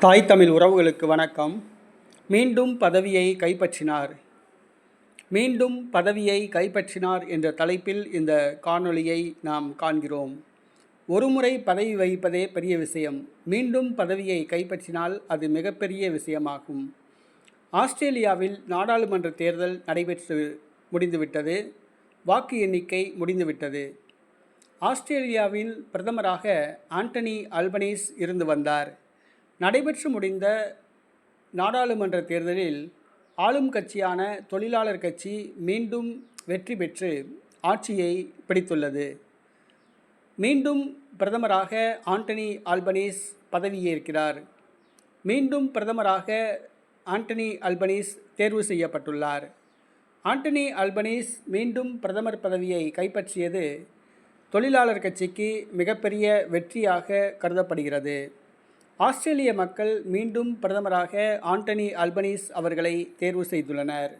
தாய் தமிழ் உறவுகளுக்கு வணக்கம். மீண்டும் பதவியை கைப்பற்றினார். மீண்டும் பதவியை கைப்பற்றினார் என்ற தலைப்பில் இந்த காணொளியை நாம் காண்கிறோம். ஒருமுறை பதவி வகிப்பதே பெரிய விஷயம். மீண்டும் பதவியை கைப்பற்றினால் அது மிகப்பெரிய விஷயமாகும். ஆஸ்திரேலியாவில் நாடாளுமன்ற தேர்தல் நடைபெற்று முடிந்துவிட்டது. வாக்கு எண்ணிக்கை முடிந்துவிட்டது. ஆஸ்திரேலியாவின் பிரதமராக ஆண்டனி அல்பனீஸ் இருந்து வந்தார். நடைபெற்று முடிந்த நாடாளுமன்ற தேர்தலில் ஆளும் கட்சியான தொழிலாளர் கட்சி மீண்டும் வெற்றி பெற்று ஆட்சியை பிடித்துள்ளது. மீண்டும் பிரதமராக ஆண்டனி ஆல்பனீஸ் பதவியேற்கிறார். மீண்டும் பிரதமராக ஆண்டனி அல்பனீஸ் தேர்வு செய்யப்பட்டுள்ளார். ஆண்டனி அல்பனீஸ் மீண்டும் பிரதமர் பதவியை கைப்பற்றியது தொழிலாளர் கட்சிக்கு மிகப்பெரிய வெற்றியாக கருதப்படுகிறது. ஆஸ்திரேலிய மக்கள் மீண்டும் பிரதமராக ஆண்டனி அல்பனீஸ் அவர்களை தேர்வு செய்துள்ளனர்.